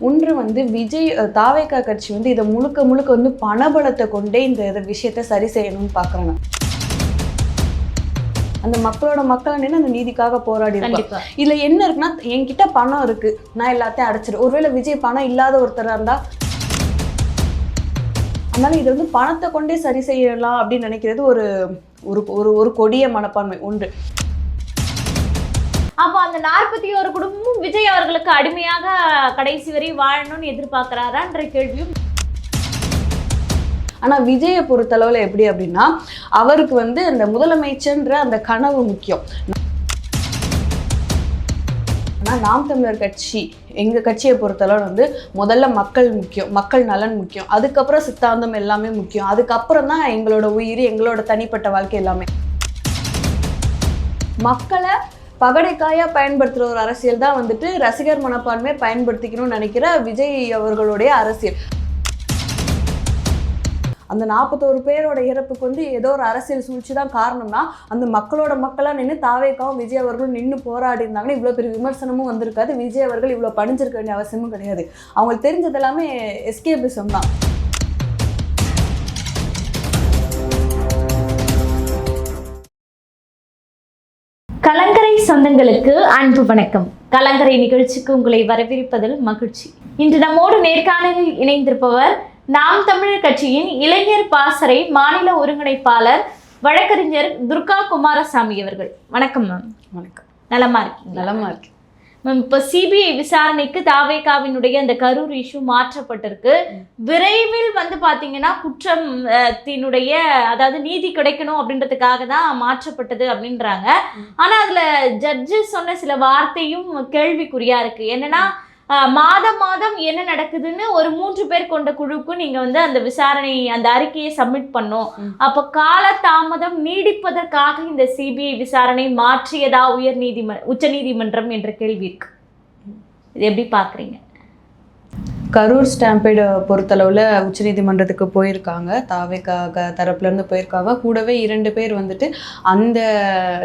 ஒன்று வந்து விஜய் அஹ், தாவேகா கட்சி வந்து இதை முழுக்க முழுக்க வந்து பணபலத்தை கொண்டே இந்த விஷயத்தை சரி செய்யணும்னு பார்க்குறாங்க. அந்த மக்களோட மக்களை நின்று அந்த நீதிக்காக போராடி இருப்பாங்க இதுல என்ன இருக்குன்னா என்கிட்ட பணம் இருக்கு நான் எல்லாத்தையும் அடைச்சிடு ஒருவேளை விஜய் பணம் இல்லாத ஒருத்தரா இருந்தா அதனால இது வந்து பணத்தை கொண்டே சரி செய்யலாம் அப்படின்னு நினைக்கிறது ஒரு ஒரு ஒரு ஒரு கொடிய மனப்பான்மை. ஒன்று. அப்போ அந்த நாற்பத்தி ஒரு குடும்பமும் விஜய் அவர்களுக்கு அடிமையாக கடைசி வரை வாழணும்னு எதிர்பார்க்கிறாரான்ற கேள்வியும் ஆனா விஜயை பொறுத்தளவில் எப்படி அப்படின்னா அவருக்கு வந்து அந்த முதலமைச்சர்ன்ற அந்த கனவு முக்கியம். ஆனால் நாம் தமிழர் கட்சி எங்க கட்சியை பொறுத்தளவு வந்து முதல்ல மக்கள் முக்கியம் மக்கள் நலன் முக்கியம். அதுக்கப்புறம் சித்தாந்தம் எல்லாமே முக்கியம். அதுக்கப்புறம் தான் எங்களோட உயிர் எங்களோட தனிப்பட்ட வாழ்க்கை எல்லாமே. மக்களை பகடைக்காயா பயன்படுத்துகிற ஒரு அரசியல் தான் வந்துட்டு ரசிகர் மனப்பான்மை பயன்படுத்திக்கணும்னு நினைக்கிற விஜய் அவர்களுடைய அரசியல். அந்த நாற்பத்தோரு பேரோட இறப்புக்கு வந்து ஏதோ ஒரு அரசியல் சூழ்ச்சி தான் காரணம்னா அந்த மக்களோட மக்களாக நின்று தாவேக்காவும் விஜய் அவர்களும் நின்று போராடி இருந்தாங்கன்னா இவ்வளோ பெரிய விமர்சனமும் வந்திருக்காது. விஜய் அவர்கள் இவ்வளோ பணிஞ்சிருக்க வேண்டிய அவசியமும் கிடையாது. அவங்களுக்கு தெரிஞ்சது எல்லாமே எஸ்கேபிசம் தான். சொந்தங்களுக்கு அன்பு வணக்கம். கலங்கரை நிகழ்ச்சிக்கு உங்களை வரவேற்பதில் மகிழ்ச்சி. இன்று நம்மோடு நேர்காணலில் இணைந்திருப்பவர் நாம் தமிழர் கட்சியின் இளைஞர் பாசறை மாநில ஒருங்கிணைப்பாளர் வழக்கறிஞர் துர்கா குமாரசாமி அவர்கள். வணக்கம் மேம். வணக்கம். நலமா இருக்கீங்களா? நலமா இருக்கு மேம் இப்போ சிபிஐ விசாரணைக்கு தாவேகாவினுடைய அந்த கரூர் இஷ்யூ மாற்றப்பட்டிருக்கு. விரைவில் வந்து பாத்தீங்கன்னா குற்றம் அஹ், தினுடைய அதாவது நீதி கிடைக்கணும் அப்படின்றதுக்காக தான் மாற்றப்பட்டது அப்படின்றாங்க. ஆனா அதுல ஜட்ஜு சொன்ன சில வார்த்தையும் கேள்விக்குறியா இருக்கு. என்னன்னா மாதம் மாதம் என்ன நடக்குதுன்னு ஒரு மூன்று பேர் கொண்ட குழுக்கு நீங்க வந்து அந்த விசாரணை அந்த அறிக்கையை சப்மிட் பண்ணோம். அப்ப கால தாமதம் நீடிப்பதற்காக இந்த சிபிஐ விசாரணை மாற்றியதா உயர் நீதிம உச்ச நீதிமன்றம் என்ற கேள்வி இருக்கு. இது எப்படி பாக்குறீங்க? கரூர் ஸ்டாம்பேடு பொறுத்தளவில் உச்சநீதிமன்றத்துக்கு போயிருக்காங்க. தாவேக்கா தரப்புலேருந்து போயிருக்காங்க. கூடவே இரண்டு பேர் வந்துட்டு அந்த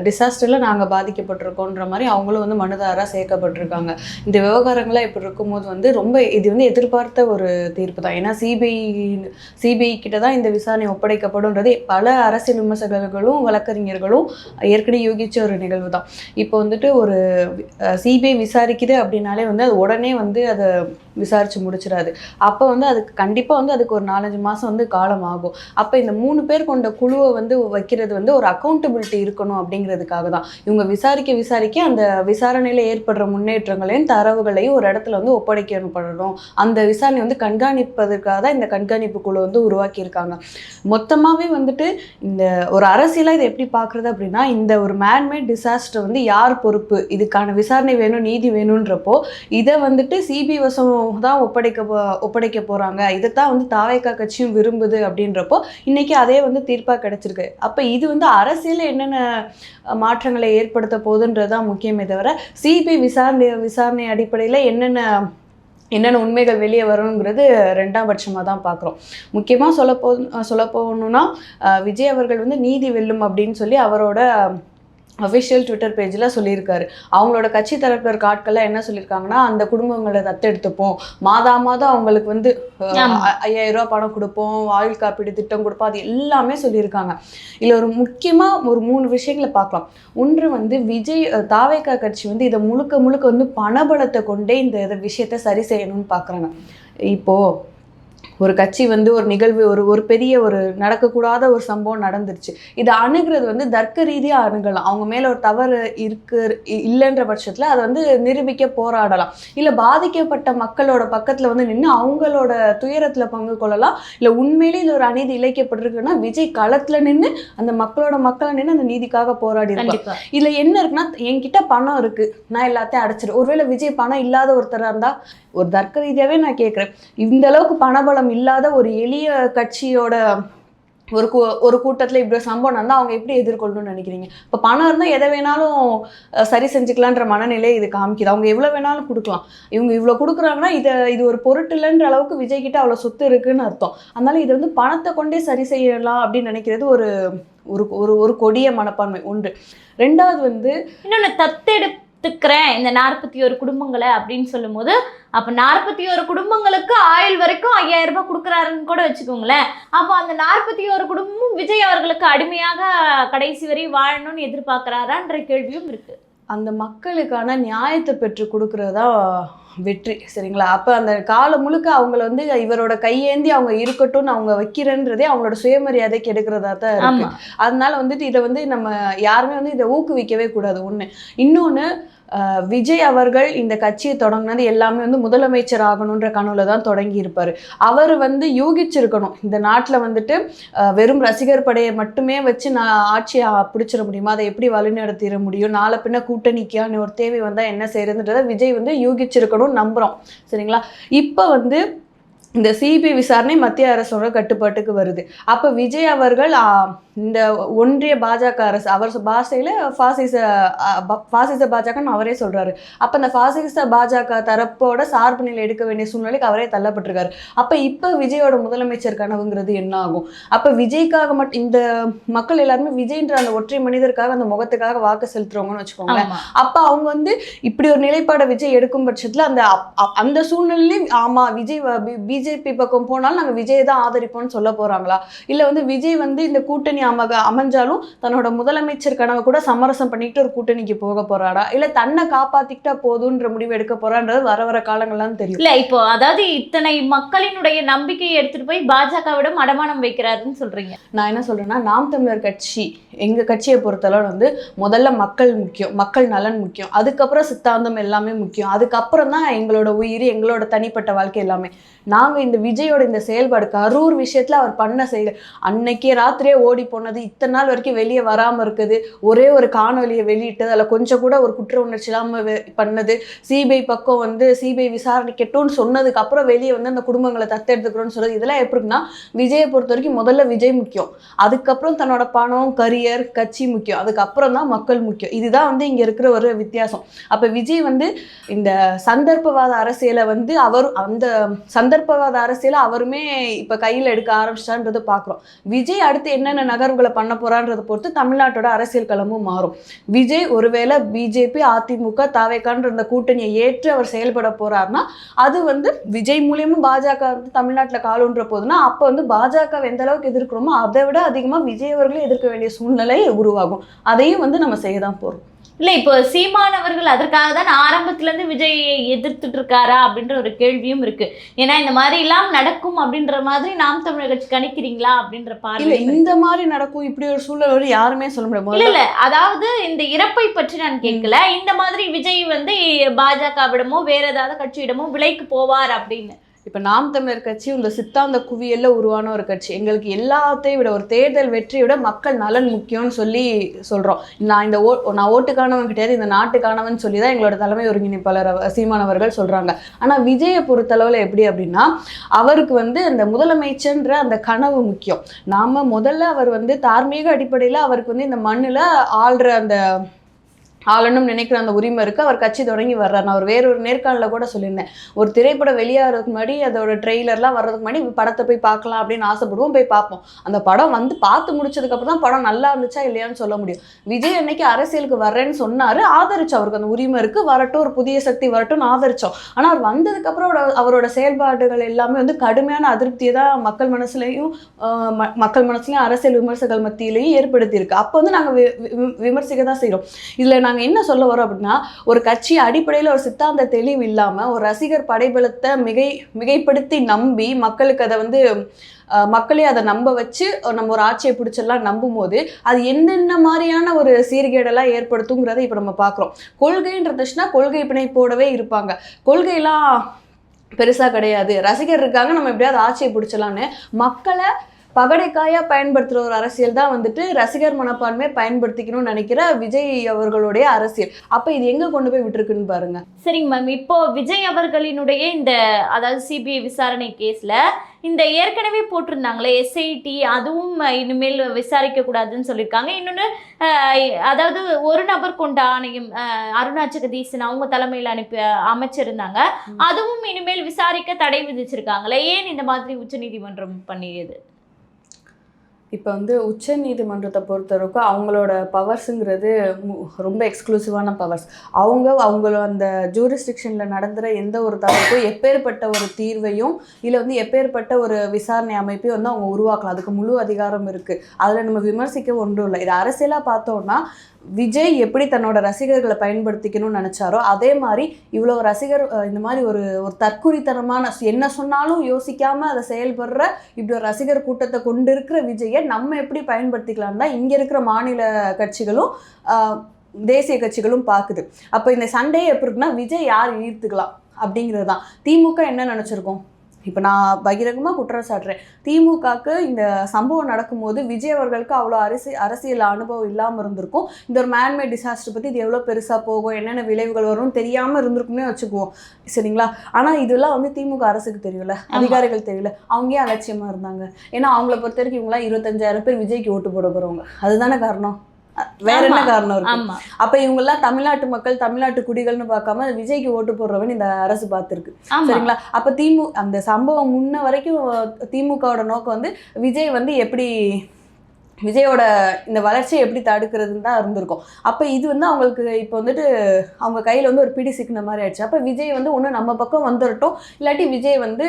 டிசாஸ்டரில் நாங்கள் பாதிக்கப்பட்டிருக்கோன்ற மாதிரி அவங்களும் வந்து மனுதாராக சேர்க்கப்பட்டிருக்காங்க. இந்த விவகாரங்களாக இப்படி இருக்கும்போது வந்து ரொம்ப இது வந்து எதிர்பார்த்த ஒரு தீர்ப்பு தான். ஏன்னா சிபிஐ சிபிஐ கிட்ட தான் இந்த விசாரணை ஒப்படைக்கப்படும்ன்றது பல அரசியல் விமர்சகர்களும் வழக்கறிஞர்களும் ஏற்கனவே யோகிச்ச ஒரு நிகழ்வு தான். இப்போ வந்துட்டு ஒரு சிபிஐ விசாரிக்குது அப்படின்னாலே வந்து அது உடனே வந்து அதை விசாரிச்சு முடிச்சிடாது. அப்போ வந்து அதுக்கு கண்டிப்பாக வந்து அதுக்கு ஒரு நாலஞ்சு மாதம் வந்து காலம் ஆகும். அப்போ இந்த மூணு பேர் கொண்ட குழுவை வந்து வைக்கிறது வந்து ஒரு அக்கௌண்டபிலிட்டி இருக்கணும் அப்படிங்கிறதுக்காக தான். இவங்க விசாரிக்க விசாரிக்க அந்த விசாரணையில் ஏற்படுற முன்னேற்றங்களையும் தரவுகளையும் ஒரு இடத்துல வந்து ஒப்படைக்கப்படணும் அந்த விசாரணை வந்து கண்காணிப்பதற்காக தான் இந்த கண்காணிப்பு குழு வந்து உருவாக்கியிருக்காங்க. மொத்தமாகவே வந்துட்டு இந்த ஒரு அரசியலாக இதை எப்படி பார்க்குறது அப்படின்னா இந்த ஒரு மேன்மேட் டிசாஸ்டர் வந்து யார் பொறுப்பு? இதுக்கான விசாரணை வேணும் நீதி வேணுன்றப்போ இதை வந்துட்டு சிபி வசம் தான் ஒப்படைக்க ஒப்படைக்க போகிறாங்க இதைத்தான் வந்து தாவேக்கா கட்சியும் விரும்புது அப்படின்றப்போ இன்னைக்கு அதே வந்து தீர்ப்பாக கிடச்சிருக்கு. அப்போ இது வந்து அரசியலில் என்னென்ன மாற்றங்களை ஏற்படுத்த போகுதுன்றது தான் முக்கியமே தவிர சிபிஐ விசாரணை விசாரணை அடிப்படையில் என்னென்ன என்னென்ன உண்மைகள் வெளியே வரணுங்கிறது ரெண்டாம் பட்சமாக தான் பார்க்குறோம் முக்கியமாக சொல்ல போ சொல்ல போகணுன்னா விஜய் அவர்கள் வந்து நீதி வெல்லும் அப்படின்னு சொல்லி அவரோட அஃபிஷியல் ட்விட்டர் பேஜில் சொல்லியிருக்காரு. அவங்களோட கட்சி தரப்பில் இருக்க ஆட்கள்லாம் என்ன சொல்லியிருக்காங்கன்னா அந்த குடும்பங்களை தத்தெடுத்துப்போம். மாதா மாதம் அவங்களுக்கு வந்து ஐயாயிரம் ரூபாய் பணம் கொடுப்போம் ஆயுள் காப்பீடு திட்டம் கொடுப்போம் அது எல்லாமே சொல்லியிருக்காங்க. இதில் ஒரு முக்கியமாக ஒரு மூணு விஷயங்களை பார்க்கலாம். ஒன்று வந்து விஜய் அஹ், தாவேகா கட்சி வந்து இதை முழுக்க முழுக்க வந்து பணபலத்தை கொண்டே இந்த இதை விஷயத்தை சரி செய்யணும்னு பார்க்குறாங்க. இப்போது ஒரு கட்சி வந்து ஒரு நிகழ்வு ஒரு ஒரு பெரிய ஒரு நடக்கக்கூடாத ஒரு சம்பவம் நடந்துருச்சு. இதை அணுகிறது வந்து தர்க்க ரீதியாக அணுகலாம். அவங்க மேலே ஒரு தவறு இருக்கு இல்லைன்ற பட்சத்தில் அதை வந்து நிரூபிக்க போராடலாம். இல்லை பாதிக்கப்பட்ட மக்களோட பக்கத்தில் வந்து நின்று அவங்களோட துயரத்தில் பங்கு கொள்ளலாம். இல்லை உண்மையிலே இது ஒரு அநீதி இழைக்கப்பட்டிருக்குன்னா விஜய் களத்தில் நின்று அந்த மக்களோட மக்களை நின்று அந்த நீதிக்காக போராடி இதுல என்ன இருக்குன்னா என்கிட்ட பணம் இருக்கு. நான் எல்லாத்தையும் அடைச்சிடு ஒருவேளை விஜய் பணம் இல்லாத ஒருத்தரா இருந்தா ஒரு தர்க்க ரீதியாவே நான் கேட்குறேன் இந்த அளவுக்கு பணபலம் இல்லாத ஒரு எளிய கட்சியோட ஒரு கூ ஒரு கூட்டத்தில் இப்படி ஒரு சம்பவம் நடந்தால் அவங்க எப்படி எதிர்கொள்ளணும்னு நினைக்கிறீங்க? இப்போ பணம் இருந்தால் எதை வேணாலும் சரி செஞ்சுக்கலான்ற மனநிலை இது காமிக்குது. அவங்க எவ்வளோ வேணாலும் கொடுக்கலாம். இவங்க இவ்வளோ கொடுக்குறாங்கன்னா இதை இது ஒரு பொருட்டு இல்லைன்ற அளவுக்கு விஜய் கிட்ட அவ்வளோ சொத்து இருக்குன்னு அர்த்தம். அதனால இது வந்து பணத்தை கொண்டே சரி செய்யலாம் அப்படின்னு நினைக்கிறது ஒரு ஒரு ஒரு ஒரு கொடிய மனப்பான்மை. ஒன்று. ரெண்டாவது வந்து இன்னொன்று தத்தெடு ஒத்துக்கிறேன் இந்த நாற்பத்தி ஒரு குடும்பங்களை அப்படின்னு சொல்லும்போது அப்போ நாற்பத்தி ஒரு குடும்பங்களுக்கு ஆயுள் வரைக்கும் ஐயாயிரம் ரூபாய் கொடுக்குறாருன்னு கூட வச்சுக்கோங்களேன். அப்போ அந்த நாற்பத்தி ஒரு குடும்பமும் விஜய் அவர்களுக்கு அடிமையாக கடைசி வரை வாழணும்னு எதிர்பார்க்குறாரான்ற கேள்வியும் இருக்குது அந்த மக்களுக்கான நியாயத்தை பெற்று கொடுக்குறதா வெற்றி சரிங்களா? அப்போ அந்த காலம் முழுக்க அவங்கள வந்து இவரோட கையேந்தி அவங்க இருக்கட்டும்னு அவங்க வைக்கிறன்றதே அவங்களோட சுயமரியாதைக்கு எடுக்கிறதா தான் இருக்கு. அதனால வந்துட்டு இதை வந்து நம்ம யாருமே வந்து இதை ஊக்குவிக்கவே கூடாது. ஒன்று இன்னொன்று விஜய் அவர்கள் இந்த கட்சியை தொடங்கினது எல்லாமே வந்து முதலமைச்சர் ஆகணுன்ற கனவுல தான் தொடங்கி இருப்பார் அவர் வந்து யூகிச்சிருக்கணும். இந்த நாட்டில் வந்துட்டு வெறும் ரசிகர் படையை மட்டுமே வச்சு நான் ஆட்சியை பிடிச்சிட முடியுமா? அதை எப்படி வழிநடத்திட முடியும்? நாளை பின்ன கூட்டணிக்கான ஒரு தேவை வந்தால் என்ன செய்யறதுன்றதை விஜய் வந்து யூகிச்சிருக்கணும்னு நம்புகிறோம் சரிங்களா? இப்போ வந்து இந்த சிபிஐ விசாரணை மத்திய அரசோட கட்டுப்பாட்டுக்கு வருது. அப்போ விஜய் அவர்கள் இந்த ஒன்றிய பாஜக அரசு அவர் பாஷையில் ஃபாசிச ஃபாசிச பாஜகன்னு அவரே சொல்றாரு. அப்போ அந்த ஃபாசிச பாஜக தரப்போட சார்பு நிலை எடுக்க வேண்டிய சூழ்நிலைக்கு அவரே தள்ளப்பட்டிருக்காரு. அப்போ இப்போ விஜயோட முதலமைச்சர் கனவுங்கிறது என்ன ஆகும்? அப்போ விஜய்க்காக மட்டும் இந்த மக்கள் எல்லாருமே விஜய்ன்ற அந்த ஒற்றை மனிதருக்காக அந்த முகத்துக்காக வாக்கு செலுத்துறவங்கன்னு வச்சுக்கோங்களேன். அப்ப அவங்க வந்து இப்படி ஒரு நிலைப்பாடை விஜய் எடுக்கும் பட்சத்துல அந்த அந்த சூழ்நிலையிலும் ஆமா விஜய் பிஜேபி பக்கம் போனாலும் நாங்க விஜய் தான் ஆதரிப்போம்னு சொல்ல போறாங்களா? இல்ல வந்து விஜய் வந்து இந்த கூட்டணி அமக அமைஞ்சாலும் தன்னோட முதலமைச்சர் கனவை கூட சமரசம் பண்ணிட்டு ஒரு கூட்டணிக்கு போக போறாடா இல்ல தன்னை காப்பாத்திக்கிட்டா போதுன்ற முடிவு எடுக்க போறான்றது வர வர காலங்கள்லாம் தெரியும். இல்ல இப்போ அதாவது இத்தனை மக்களினுடைய நம்பிக்கையை எடுத்துட்டு போய் பாஜகவிடம் அடமானம் வைக்கிறாருன்னு சொல்றீங்க. நான் என்ன சொல்றேன்னா நாம் தமிழர் கட்சி எங்க கட்சியை பொறுத்தளவு வந்து முதல்ல மக்கள் முக்கியம் மக்கள் நலன் முக்கியம் அதுக்கப்புறம் சித்தாந்தம் எல்லாமே முக்கியம் அதுக்கப்புறம் தான் எங்களோட உயிர் எங்களோட தனிப்பட்ட வாழ்க்கை எல்லாமே. நாங்க இந்த விஜயோட இந்த செயல்பாடு கரூர் விஷயத்தில் அவர் பண்ண செயல் அன்னைக்கே ராத்திரியே ஓடி போனது இத்தனை நாள் வரைக்கும் வெளியே வராமல் இருக்குது ஒரே ஒரு காணொலியை வெளியிட்டது அதில் கொஞ்சம் கூட ஒரு குற்ற உணர்ச்சி இல்லாமல் பண்ணது. சிபிஐ பக்கம் வந்து சிபிஐ விசாரணைக்கட்டும்னு சொன்னதுக்கு அப்புறம் வெளியே வந்து அந்த குடும்பங்களை தத்தெடுத்துக்கிறோம்னு சொல்றது இதெல்லாம் எப்படி இருக்குன்னா விஜயை பொறுத்த வரைக்கும் முதல்ல விஜய் முக்கியம். அதுக்கப்புறம் தன்னோட பணம் கரியர் கட்சி முக்கியம். அதுக்கப்புறம் தான் மக்கள் முக்கியம். இதுதான் வந்து இங்கே இருக்கிற ஒரு வித்தியாசம். அப்போ விஜய் வந்து இந்த சந்தர்ப்பவாத அரசியலை வந்து அவர் அந்த சந்தர்ப்பவாத அரசியலை அவருமே இப்போ கையில் எடுக்க ஆரம்பிச்சான்றது பாக்குறோம். விஜய் அடுத்து என்னென்ன நகர்வுகளை பண்ண போறான்றத பொறுத்து தமிழ்நாட்டோட அரசியல் களமும் மாறும். விஜய் ஒருவேளை பிஜேபி அதிமுக தாவேக்கான்ற இந்த கூட்டணியை ஏற்று அவர் செயல்பட போறாருன்னா அது வந்து விஜய் மூலியமும் பாஜக வந்து தமிழ்நாட்டில் காலுன்ற போதுன்னா அப்போ வந்து பாஜக எந்த அளவுக்கு எதிர்க்கிறோமோ அதை விட அதிகமாக விஜய் அவர்களே எதிர்க்க வேண்டிய சூழ்நிலை உருவாகும். அதையும் வந்து நம்ம செய்ய தான் போகிறோம் இல்ல இப்போ சீமான் அவர்கள் அதற்காக தான் ஆரம்பத்துல இருந்து விஜயை எதிர்த்துட்டு இருக்காரா அப்படின்ற ஒரு கேள்வியும் இருக்கு. ஏன்னா இந்த மாதிரி எல்லாம் நடக்கும் அப்படின்ற மாதிரி நாம் தமிழர் கட்சி கணிக்கிறீங்களா அப்படின்ற பார்வை இந்த மாதிரி நடக்கும் இப்படி ஒரு சூழல் வரும் யாருமே சொல்ல முடியாது. இல்ல அதாவது இந்த இறப்பை பற்றி நான் கேட்கல இந்த மாதிரி விஜய் வந்து பாஜகவிடமோ வேற ஏதாவது கட்சியிடமோ விலைக்கு போவார் அப்படின்னு. இப்போ நாம் தமிழர் கட்சி இந்த சித்தாந்த குவியல்ல உருவான ஒரு கட்சி. எங்களுக்கு எல்லாத்தையும் விட ஒரு தேர்தல் வெற்றியை விட மக்கள் நலன் முக்கியம்னு சொல்லி சொல்றோம். நான் இந்த ஓ நான் ஓட்டுக்கானவன் கிடையாது இந்த நாட்டுக்கானவன் சொல்லி தான் எங்களோட தலைமை ஒருங்கிணைப்பாளர் சீமானவர்கள் சீமான் அவர்கள் சொல்றாங்க. ஆனா விஜயை பொறுத்தளவில் எப்படி அப்படின்னா அவருக்கு வந்து அந்த முதலமைச்சர்ன்ற அந்த கனவு முக்கியம். நாம முதல்ல அவர் வந்து தார்மீக அடிப்படையில் அவருக்கு வந்து இந்த மண்ணில் ஆள்ற அந்த ஆளணும் நினைக்கிற அந்த உரிமை இருக்கு. அவர் கட்சி தொடங்கி வர்றார். நான் ஒரு வேறொரு நேர்காணல கூட சொல்லியிருந்தேன். ஒரு திரைப்படம் வெளியாகிறதுக்கு முன்னாடி அதோட ட்ரெய்லர்லாம் வர்றதுக்கு முன்னாடி படத்தை போய் பார்க்கலாம் அப்படின்னு ஆசைப்படுவோம் போய் பார்ப்போம். அந்த படம் வந்து பார்த்து முடிச்சதுக்கு அப்புறம் தான் படம் நல்லா இருந்துச்சா இல்லையான்னு சொல்ல முடியும். விஜய் அன்னைக்கு அரசியலுக்கு வர்றேன்னு சொன்னாரு. ஆதரிச்சு அவருக்கு அந்த உரிமை இருக்கு. வரட்டும். ஒரு புதிய சக்தி வரட்டும்னு ஆதரிச்சோம். ஆனா அவர் வந்ததுக்கு அப்புறம் அவரோட- செயல்பாடுகள் எல்லாமே வந்து கடுமையான அதிருப்தியை தான் மக்கள் மனசுலையும் ம- மக்கள் மனசுலையும் அரசியல் விமர்சகர்கள் மத்தியிலையும் ஏற்படுத்தியிருக்கு. அப்போ வந்து நாங்கள் வி- விமர்சிக்க தான் செய்கிறோம் இதில் நாங்கள் நாங்க என்ன சொல்ல வரோம் அப்படின்னா ஒரு கட்சி அடிப்படையில் ஒரு சித்தாந்த தெளிவு இல்லாம ஒரு ரசிகர் படைபலத்தை மிகை மிகைப்படுத்தி நம்பி மக்களுக்கு அதை வந்து மக்களே அதை நம்ப வச்சு நம்ம ஒரு ஆட்சியை பிடிச்செல்லாம் நம்பும் போது அது என்னென்ன மாதிரியான ஒரு சீர்கேடெல்லாம் ஏற்படுத்துங்கிறத இப்போ நம்ம பார்க்குறோம் கொள்கைன்றதுச்சுன்னா கொள்கை பிணைப்போடவே இருப்பாங்க. கொள்கையெல்லாம் பெருசாக கிடையாது. ரசிகர் இருக்காங்க நம்ம எப்படியாவது ஆட்சியை பிடிச்சலான்னு மக்களை பகடைக்காயா பயன்படுத்துற ஒரு அரசியல் தான் வந்துட்டு ரசிகர் மனப்பான்மை பயன்படுத்திக்கணும்னு நினைக்கிற விஜய் அவர்களுடைய அரசியல். அப்ப இது எங்க கொண்டு போய் விட்டுருக்குன்னு பாருங்க. சரிங்க மேம் இப்போ விஜய் அவர்களினுடைய இந்த அதாவது சிபிஐ விசாரணை கேஸ்ல இந்த ஏற்கனவே போட்டிருந்தாங்களே எஸ்ஐடி அதுவும் இனிமேல் விசாரிக்க கூடாதுன்னு சொல்லியிருக்காங்க. இன்னொன்று அதாவது ஒரு நபர் கொண்ட ஆணையம் அருணா ஜெகதீசன் அவங்க தலைமையில் அனுப்பி அமைச்சிருந்தாங்க. அதுவும் இனிமேல் விசாரிக்க தடை விதிச்சிருக்காங்களே. ஏன் இந்த மாதிரி உச்சநீதிமன்றம் பண்ணியது? இப்போ வந்து உச்ச நீதிமன்றத்தை பொறுத்தவரைக்கும் அவங்களோட பவர்ஸுங்கிறது ரொம்ப எக்ஸ்க்ளூசிவான பவர்ஸ் அவங்க அவங்கள அந்த ஜூரிஸ்டிக்ஷனில் நடந்துற எந்த ஒரு தவறுக்கும் எப்பேற்பட்ட ஒரு தீர்வையும் இல்லை வந்து எப்பேற்பட்ட ஒரு விசாரணை அமைப்பையும் வந்து அவங்க உருவாக்கலாம். அதுக்கு முழு அதிகாரம் இருக்குது அதில் நம்ம விமர்சிக்க ஒன்றும் இல்லை. இது அரசியலாக பார்த்தோம்னா விஜய் எப்படி தன்னோட ரசிகர்களை பயன்படுத்திக்கணும்னு நினச்சாரோ அதே மாதிரி இவ்வளோ ரசிகர் இந்த மாதிரி ஒரு ஒரு தற்குறித்தனமான என்ன சொன்னாலும் யோசிக்காமல் அதை செயல்படுற இப்படி ஒரு ரசிகர் கூட்டத்தை கொண்டு இருக்கிற விஜயை நம்ம எப்படி பயன்படுத்திக்கலாம் தான் இங்கே இருக்கிற மாநில கட்சிகளும் தேசிய கட்சிகளும் பார்க்குது அப்போ இந்த சண்டே எப்படி இருக்குன்னா விஜய் யார் ஈர்த்துக்கலாம் அப்படிங்கிறது தான். திமுக என்ன நினச்சிருக்கோம்? இப்போ நான் பகிரங்கமாக குற்றம் சாட்டுறேன். திமுகவுக்கு இந்த சம்பவம் நடக்கும்போது விஜய் அவர்களுக்கு அவ்வளோ அரசி அரசியல் அனுபவம் இல்லாமல் இருந்திருக்கும். இந்த ஒரு மேன்மேட் டிசாஸ்டர் பற்றி இது எவ்வளோ பெருசாக போகும் என்னென்ன விளைவுகள் வரும்னு தெரியாமல் இருந்திருக்கும்னே வச்சுக்குவோம். சரிங்களா? ஆனால் இதெல்லாம் வந்து திமுக அரசுக்கு தெரியல அதிகாரிகள் தெரியல. அவங்க ஏன் அலட்சியமாக இருந்தாங்க. ஏன்னா அவங்கள பொறுத்த வரைக்கும் இவங்களாம் இருபத்தஞ்சாயிரம் பேர் விஜய்க்கு ஓட்டு போட போகிறவங்க அதுதானே காரணம்? வேற என்ன. காரணம் இருக்கு? அப்ப இவங்கெல்லாம் தமிழ்நாட்டு மக்கள் தமிழ்நாட்டு குடிகள்னு பார்க்காம விஜய்க்கு ஓட்டு போடுறவன் இந்த அரசு பார்த்துருக்கு. சரிங்களா? அப்ப திமு அந்த சம்பவம் முன்ன வரைக்கும் திமுகவோட நோக்கம் வந்து விஜய் வந்து எப்படி விஜயோட இந்த வளர்ச்சியை எப்படி தடுக்கிறதுன்னு தான் இருந்திருக்கும். அப்போ இது வந்து அவங்களுக்கு இப்போ வந்துட்டு அவங்க கையில் வந்து ஒரு பிடி சிக்கின மாதிரி ஆயிடுச்சு. அப்போ விஜய் வந்து ஒன்று நம்ம பக்கம் வந்துடட்டும் இல்லாட்டி விஜய் வந்து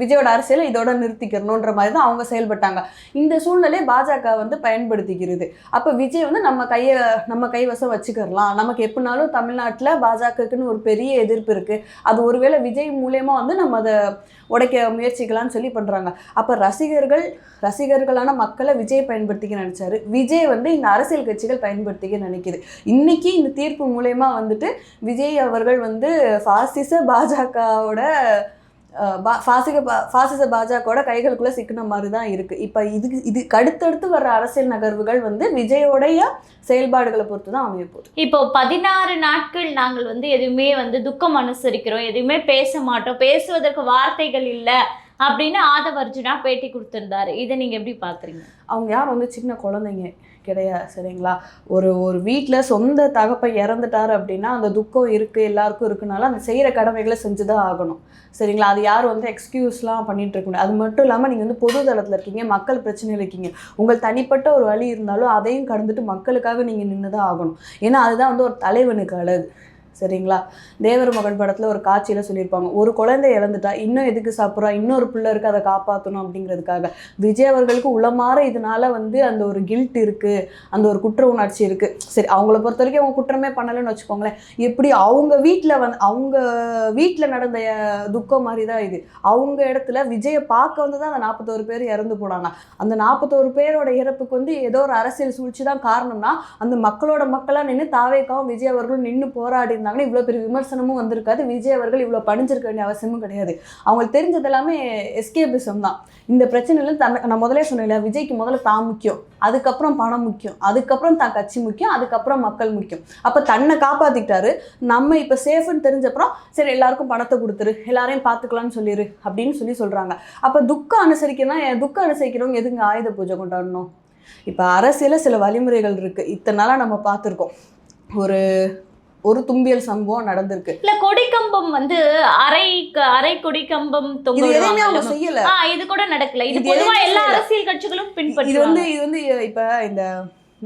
விஜயோட அரசியலை இதோட நிறுத்திக்கிறணுன்ற மாதிரி தான் அவங்க செயல்பட்டாங்க. இந்த சூழ்நிலையை பாஜக வந்து பயன்படுத்திக்கிறது. அப்போ விஜய் வந்து நம்ம கையை நம்ம கைவசம் வச்சுக்கிறலாம். நமக்கு எப்படினாலும் தமிழ்நாட்டில் பாஜகக்குன்னு ஒரு பெரிய எதிர்ப்பு இருக்குது அது ஒருவேளை விஜய் மூலயமா வந்து நம்ம அதை உடைக்க முயற்சிக்கலாம்னு சொல்லி பண்ணுறாங்க அப்போ ரசிகர்கள் ரசிகர்களான மக்களை விஜய் பயன்படுத்திக்க நினச்சாரு. விஜய் வந்து இந்த அரசியல் கட்சிகள் பயன்படுத்திக்க நினைக்கிது. இன்னைக்கு இந்த தீர்ப்பு மூலயமா வந்துட்டு விஜய் அவர்கள் வந்து ஃபாசிச பாஜகவோட பாசிக பா- பாசிச பாஜகவோட கைகளுக்குள்ள சிக்கின மாதிரி தான் இருக்கு. இப்போ இதுக்கு இதுக்கு அடுத்தடுத்து வர்ற அரசியல் நகர்வுகள் வந்து விஜயோடைய செயல்பாடுகளை பொறுத்து தான் அமைய போகுது. இப்போ பதினாறு நாட்கள் நாங்கள் வந்து எதுவுமே வந்து துக்கம் அனுசரிக்கிறோம் எதுவுமே பேச மாட்டோம் பேசுவதற்கு வார்த்தைகள் இல்லை அப்படின்னு ஆதவ அர்ஜுனா பேட்டி கொடுத்திருந்தாரு. இதை நீங்க எப்படி பாக்குறீங்க? அவங்க யார் வந்து சின்ன குழந்தைங்க? கிடையாது சரிங்களா? ஒரு ஒரு வீட்டில் சொந்த தகப்பை இறந்துட்டார் அப்படின்னா அந்த துக்கம் இருக்குது எல்லாருக்கும் இருக்குனால அந்த செய்கிற கடமைகளை செஞ்சு தான் ஆகணும் சரிங்களா? அது யாரும் வந்து எக்ஸ்கியூஸ்லாம் பண்ணிகிட்டு இருக்க முடியாது. அது மட்டும் இல்லாமல் நீங்கள் வந்து பொது தளத்தில் இருக்கீங்க மக்கள் பிரச்சனையில் இருக்கீங்க. உங்கள் தனிப்பட்ட ஒரு வழி இருந்தாலும் அதையும் கடந்துட்டு மக்களுக்காக நீங்கள் நின்று தான் ஆகணும். ஏன்னா அதுதான் வந்து ஒரு தலைவனுக்கு அழகு. சரிங்களா? தேவர் மகன் படத்தில் ஒரு காட்சியில் சொல்லியிருப்பாங்க. ஒரு குழந்தை இறந்துட்டா இன்னும் எதுக்கு சாப்பிட்றா? இன்னொரு பிள்ளை இருக்கு அதை காப்பாற்றணும் அப்படிங்கிறதுக்காக. விஜய் அவர்களுக்கு உளமாற இதனால வந்து அந்த ஒரு கில்ட் இருக்குது அந்த ஒரு குற்ற உணர்ச்சி இருக்குது சரி அவங்கள பொறுத்த வரைக்கும் அவங்க குற்றமே பண்ணலைன்னு வச்சுக்கோங்களேன். எப்படி அவங்க வீட்டில் வந்து அவங்க வீட்டில் நடந்த துக்கம் மாதிரி தான் இது. அவங்க இடத்துல விஜயை பார்க்க வந்து தான் அந்த நாற்பத்தோரு பேர் இறந்து போனாங்க. அந்த நாற்பத்தோரு பேரோட இறப்புக்கு வந்து ஏதோ ஒரு அரசியல் சூழ்ச்சி தான் காரணம்னா அந்த மக்களோட மக்களாக நின்று தாவேக்காவும் விஜய் அவர்களும் நின்று போராடி இருந்தாங்கன்னா இவ்வளோ பெரிய விமர்சனமும் வந்திருக்காது. விஜய் அவர்கள் இவ்வளோ பணிஞ்சிருக்க வேண்டிய அவசியமும் கிடையாது. அவங்களுக்கு தெரிஞ்சது எல்லாமே எஸ்கேபிசம் தான். இந்த பிரச்சனையில தன் நான் முதலே சொன்னேன் விஜய்க்கு முதல்ல தான் முக்கியம். அதுக்கப்புறம் பணம் முக்கியம். அதுக்கப்புறம் தான் கட்சி முக்கியம். அதுக்கப்புறம் மக்கள் முக்கியம். அப்போ தன்னை காப்பாற்றிக்கிட்டாரு நம்ம இப்போ சேஃப்னு தெரிஞ்சப்புறம் சரி எல்லாருக்கும் பணத்தை கொடுத்துரு. எல்லாரையும் பார்த்துக்கலாம்னு சொல்லிடு அப்படின்னு சொல்லி சொல்கிறாங்க அப்போ துக்கம் அனுசரிக்கணும் துக்கம் அனுசரிக்கிறவங்க எதுங்க ஆயுத பூஜை கொண்டாடணும்? இப்போ அரசியலில் சில வழிமுறைகள் இருக்குது இத்தனை நாளாக நம்ம பார்த்துருக்கோம். ஒரு ஒரு தும்பியல் சம்பவம் நடந்திருக்கு. இல்ல கொடிக்கம்பம் வந்து அரை அரை கொடிக்கம்பம் இது எதையுமே அவங்க. செய்யல. இது கூட நடக்கல. இது இது பொதுவா எதுவுமே எல்லா. அரசியல் கட்சிகளும் இது பின்பற்றுவாங்க. வந்து இது வந்து இப்ப இந்த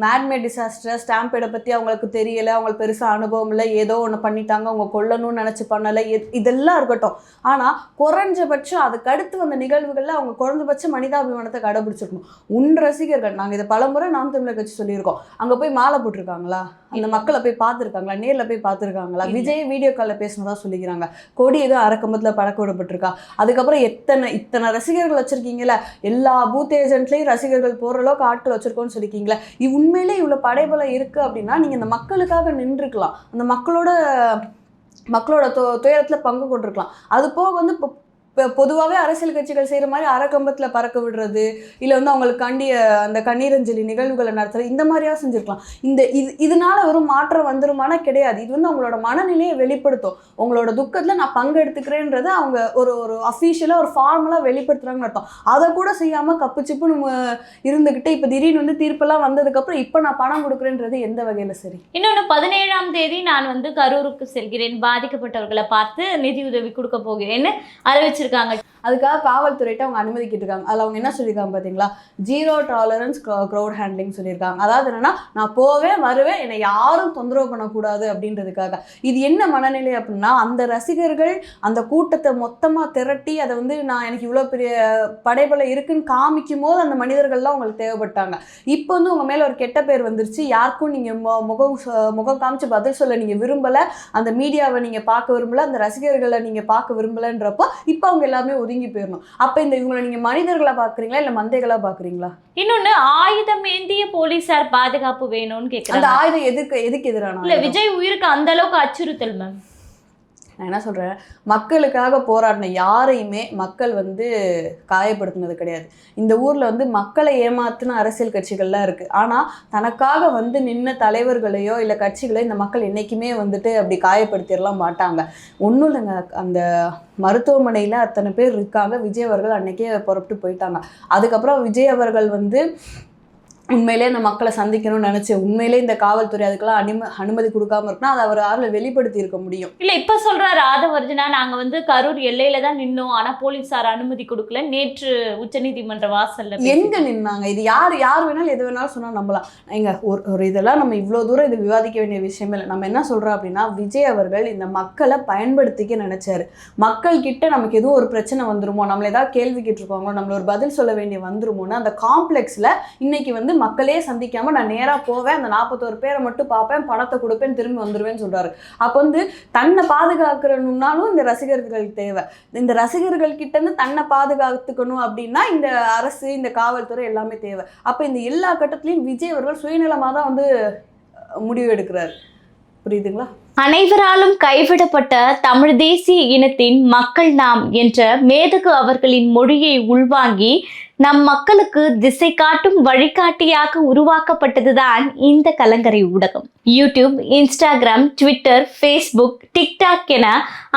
மேட்மேட் டிசாஸ்டர் ஸ்டாம்பேடை பற்றி அவங்களுக்கு தெரியல. அவங்களுக்கு பெருசாக அனுபவம் இல்லை. ஏதோ ஒன்று பண்ணிட்டாங்க. அவங்க கொல்லணும்னு நினச்சி பண்ணலை. இதெல்லாம் இருக்கட்டும். ஆனால் குறைஞ்சபட்சம் அதுக்கு அடுத்து வந்த நிகழ்வுகளில் அவங்க குறைஞ்சபட்ச மனிதாபிமானத்தை கடைபிடிச்சிருக்கணும். உன் ரசிகர்கள் நாங்கள் இதை பலமுறை நாம் தமிழர் கட்சி சொல்லியிருக்கோம். அங்கே போய் மாலை போட்டிருக்காங்களா? அந்த மக்களை போய் பார்த்துருக்காங்களா நேரில் போய் பார்த்துருக்காங்களா. விஜய் வீடியோ காலில் பேசினதா சொல்லிக்கிறாங்க. கொடி எதுவும் அரக்கம்பத்தில் பறக்க விடப்பட்டிருக்கா. அதுக்கப்புறம் எத்தனை இத்தனை ரசிகர்கள் வச்சுருக்கீங்களா எல்லா பூத் ஏஜென்ட்லேயும் ரசிகர்கள் போகிற அளவுக்கு ஆட்கள் வச்சுருக்கோன்னு சொல்லியிருக்கீங்களா இது உண்மையிலே இவ்வளோ படைபலம் இருக்குது அப்படின்னா நீங்கள் இந்த மக்களுக்காக நின்றுக்கலாம். அந்த மக்களோட மக்களோட துயரத்தில் பங்கு கொண்டிருக்கலாம். அது போக வந்து இப்போ இப்போ பொதுவாகவே அரசியல் கட்சிகள் செய்கிற மாதிரி அறக்கம்பத்தில் பறக்க விடுறது இல்லை வந்து அவங்களுக்கு கண்டிய அந்த கண்ணீரஞ்சலி நிகழ்வுகளை நடத்துறது இந்த மாதிரியா செஞ்சுருக்கலாம். இந்த இது இதனால ஒரு மாற்றம் வந்துருமானா கிடையாது. இது வந்து அவங்களோட மனநிலையை வெளிப்படுத்தும். உங்களோட துக்கத்தில் நான் பங்கெடுத்துக்கிறேன்றதை அவங்க ஒரு ஒரு அஃபீஷியலாக ஒரு ஃபார்மலாக வெளிப்படுத்துகிறாங்கன்னு அர்த்தம். அதை கூட செய்யாமல் கப்பு சிப்புன்னு இருந்துக்கிட்டு இப்போ திடீர்னு வந்து தீர்ப்பெல்லாம் வந்ததுக்கப்புறம் இப்போ நான் பணம் கொடுக்குறேன்றது எந்த வகையில் சரி? இன்னொன்று பதினேழாம் தேதி நான் வந்து கரூருக்கு செல்கிறேன். பாதிக்கப்பட்டவர்களை பார்த்து நிதியுதவி கொடுக்க போகிறேன்னு அறிவிச்சு வச்சிருக்காங்க. அதுக்காக காவல்துறையிட்ட அவங்க அனுமதி கேட்டிருக்காங்க அதில் அவங்க என்ன சொல்லியிருக்காங்க பார்த்தீங்களா ஜீரோ டாலரன்ஸ் க்ரௌட் ஹேண்ட்லிங் சொல்லியிருக்காங்க. அதாவது என்னன்னா நான் போவேன் வருவேன் என்னை யாரும் தொந்தரவு பண்ணக்கூடாது அப்படின்றதுக்காக. இது என்ன மனநிலை அப்படின்னா அந்த ரசிகர்கள் அந்த கூட்டத்தை மொத்தமாக திரட்டி அதை வந்து நான் எனக்கு இவ்வளோ பெரிய படைபலம் இருக்குன்னு காமிக்கும் போது அந்த மனிதர்கள்லாம் உங்களுக்கு தேவைப்பட்டாங்க. இப்போ வந்து உங்கள் மேலே ஒரு கெட்ட பேர் வந்துருச்சு. யாருக்கும் நீங்கள் முகம் முகம் காமிச்சு பதில் சொல்ல நீங்கள் விரும்பலை. அந்த மீடியாவை நீங்கள் பார்க்க விரும்பலை. அந்த ரசிகர்களை நீங்கள் பார்க்க விரும்பலைன்றப்போ இப்போ அவங்க எல்லாமே ஒதுங்கி போயிடணும் அப்போ இந்த இவங்களை நீங்கள் மனிதர்களா பார்க்குறீங்களா இல்லை மந்தைகளா பார்க்குறீங்களா இன்னொன்னு ஆயுதம் ஏந்திய போலீசார் பாதுகாப்பு வேணும்னு அந்த கேக்குறாங்க ஆயுதம் எதுக்கு எதுக்கு எதிரான இல்ல? விஜய் உயிருக்கு அந்த அளவுக்கு அச்சுறுத்தல் மேம் நான் என்ன சொல்கிறேன் மக்களுக்காக போராடின யாரையுமே மக்கள் வந்து காயப்படுத்தினது கிடையாது. இந்த ஊரில் வந்து மக்களை ஏமாத்தின அரசியல் கட்சிகள்லாம் இருக்குது ஆனால் தனக்காக வந்து நின்ன தலைவர்களையோ இல்லை கட்சிகளையோ இந்த மக்கள் என்றைக்குமே வந்துட்டு அப்படி காயப்படுத்திடலாம் மாட்டாங்க. ஒன்றும் இல்லைங்க. அந்த மருத்துவமனையில் அத்தனை பேர் இருக்காங்க. விஜய் அவர்கள் அன்னைக்கே புறப்பட்டு போயிட்டாங்க. அதுக்கப்புறம் விஜய் அவர்கள் வந்து உண்மையிலே அந்த மக்களை சந்திக்கணும்னு நினச்சி உண்மையிலே இந்த காவல்துறை அதுக்கெல்லாம் அனும அனுமதி கொடுக்காம இருக்குன்னா அதை அவர் யாரில் வெளிப்படுத்தி இருக்க முடியும். இல்ல இப்ப சொல்றாரு ஆதவர்ஜனா நாங்க வந்து கரூர் எல்லையில தான் நின்னோம். ஆனா போலீசார் அனுமதி கொடுக்கல. நேற்று உச்சநீதிமன்ற வாசல்ல எங்க நின்னாங்க? இது யார் யார் வேணாலும் எது வேணாலும் சொன்னா நம்பலாம். எங்க ஒரு ஒரு இதெல்லாம் நம்ம இவ்வளோ தூரம் இது விவாதிக்க வேண்டிய விஷயமே இல்லை. நம்ம என்ன சொல்றோம் அப்படின்னா விஜய் அவர்கள் இந்த மக்களை பயன்படுத்திக்க நினைச்சாரு. மக்கள் கிட்ட நமக்கு எதுவும் ஒரு பிரச்சனை வந்துருமோ நம்மள ஏதாவது கேள்வி கேட்டிருப்பாங்களோ நம்மள ஒரு பதில் சொல்ல வேண்டிய வந்துருமோன்னு அந்த காம்ப்ளெக்ஸ்ல இன்னைக்கு வந்து மக்களே சந்திக்காம நான் நேராக போவேன் அந்த நாற்பத்தோரு பேரை மட்டும் பார்ப்பேன் பணத்தை கொடுப்பேன் திரும்பி வந்துருவேன்னு சொல்றாரு. அப்போ வந்து தன்னை பாதுகாக்கணும்னாலும் இந்த ரசிகர்கள் தேவை. இந்த ரசிகர்கள் கிட்டேருந்து தன்னை பாதுகாத்துக்கணும் அப்படின்னா இந்த அரசு இந்த காவல்துறை எல்லாமே தேவை. அப்போ இந்த எல்லா கட்டத்துலையும் விஜய் அவர்கள் சுயநலமாக தான் வந்து முடிவு எடுக்கிறாரு. புரியுதுங்களா? அனைவராலும் கைவிடப்பட்ட தமிழ் தேசிய இனத்தின் மக்கள் நாம் என்ற மேதகு அவர்களின் மொழியை உள்வாங்கி நம் மக்களுக்கு திசை காட்டும் வழிகாட்டியாக உருவாக்கப்பட்டதுதான் இந்த கலங்கரை ஊடகம். YouTube Instagram Twitter Facebook TikTok என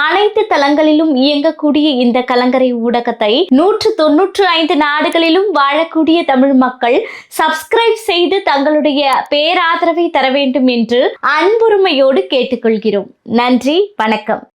அனைத்து தளங்களிலும் இயங்கக்கூடிய இந்த கலங்கரை ஊடகத்தை நூற்று தொன்னூற்று ஐந்து நாடுகளிலும் வாழக்கூடிய தமிழ் மக்கள் சப்ஸ்கிரைப் செய்து தங்களுடைய பேராதரவை தர வேண்டும் என்று அன்புரிமையோடு கொள்கிறோம். நன்றி வணக்கம்.